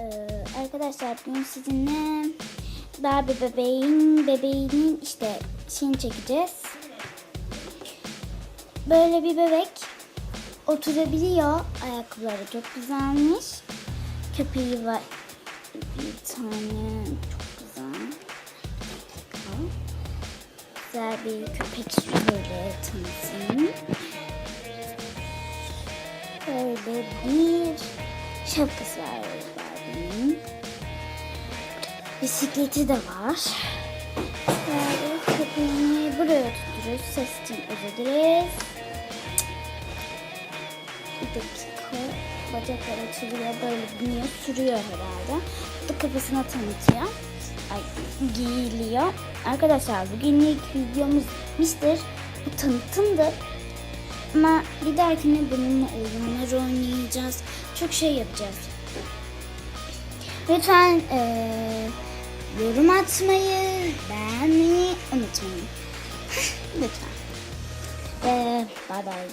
Ee, arkadaşlar bugün sizinle Barbie bebeğin bebeğinin işte şeyini çekeceğiz. Böyle bir bebek oturabiliyor. Ayakkabıları çok güzelmiş. Köpeği var. Bir tane çok güzel. Güzel bir köpek şöyle tanıtayım. Böyle bir şapkası var Barbie'nin. Bisikleti de var. Köpeğini buraya tutuyoruz. Ses için özür. Bir dakika. Bacakları açılıyor. Böyle biniyor. Sürüyor herhalde. Bu da kafasına tanıtıyor. Ay, giyiliyor. Arkadaşlar bugünlük videomuz Mister. Bu tanıtımdı. Ama bir dahakine bununla oyunlar oynayacağız. Çok şey yapacağız. Lütfen eee, yorum atmayı, beğenmeyi unutmayın. Lütfen. Ve bay bay.